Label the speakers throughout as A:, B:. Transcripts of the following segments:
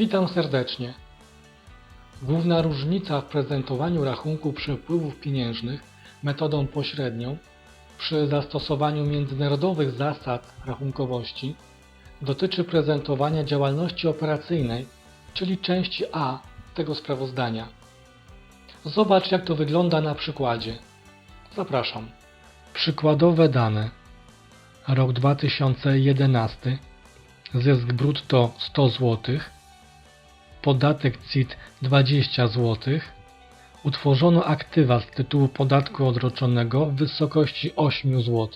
A: Witam serdecznie. Główna różnica w prezentowaniu rachunku przepływów pieniężnych metodą pośrednią przy zastosowaniu międzynarodowych zasad rachunkowości dotyczy prezentowania działalności operacyjnej, czyli części A tego sprawozdania. Zobacz jak to wygląda na przykładzie. Zapraszam. Przykładowe dane. Rok 2011. Zysk brutto 100 zł. Podatek CIT 20 zł. Utworzono aktywa z tytułu podatku odroczonego w wysokości 8 zł.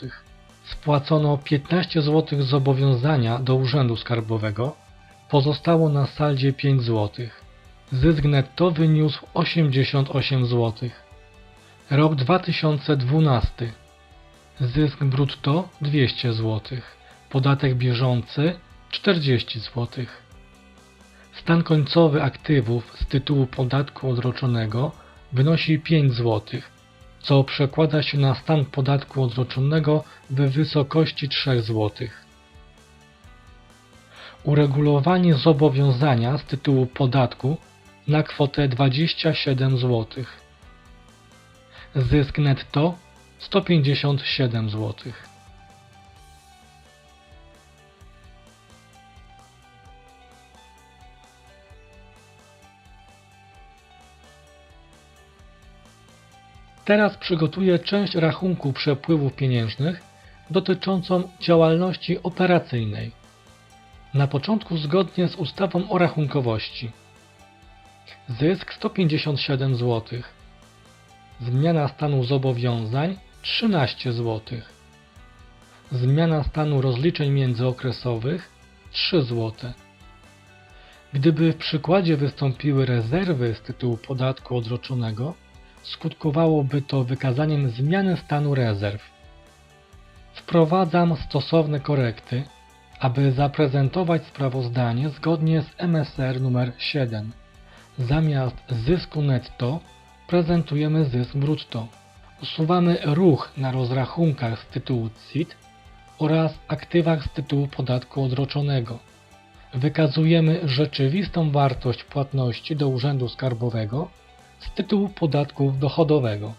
A: Spłacono 15 zł zobowiązania do Urzędu Skarbowego. Pozostało na saldzie 5 zł. Zysk netto wyniósł 88 zł. Rok 2012. Zysk brutto 200 zł. Podatek bieżący 40 zł. Stan końcowy aktywów z tytułu podatku odroczonego wynosi 5 zł, co przekłada się na stan podatku odroczonego w wysokości 3 zł. Uregulowanie zobowiązania z tytułu podatku na kwotę 27 zł. Zysk netto 157 zł. Teraz przygotuję część rachunku przepływów pieniężnych dotyczącą działalności operacyjnej. Na początku zgodnie z ustawą o rachunkowości. Zysk 157 zł. Zmiana stanu zobowiązań 13 zł. Zmiana stanu rozliczeń międzyokresowych 3 zł. Gdyby w przykładzie wystąpiły rezerwy z tytułu podatku odroczonego, skutkowałoby to wykazaniem zmiany stanu rezerw. Wprowadzam stosowne korekty, aby zaprezentować sprawozdanie zgodnie z MSR numer 7. Zamiast zysku netto prezentujemy zysk brutto. Usuwamy ruch na rozrachunkach z tytułu CIT oraz aktywach z tytułu podatku odroczonego. Wykazujemy rzeczywistą wartość płatności do Urzędu Skarbowego z tytułu podatku dochodowego.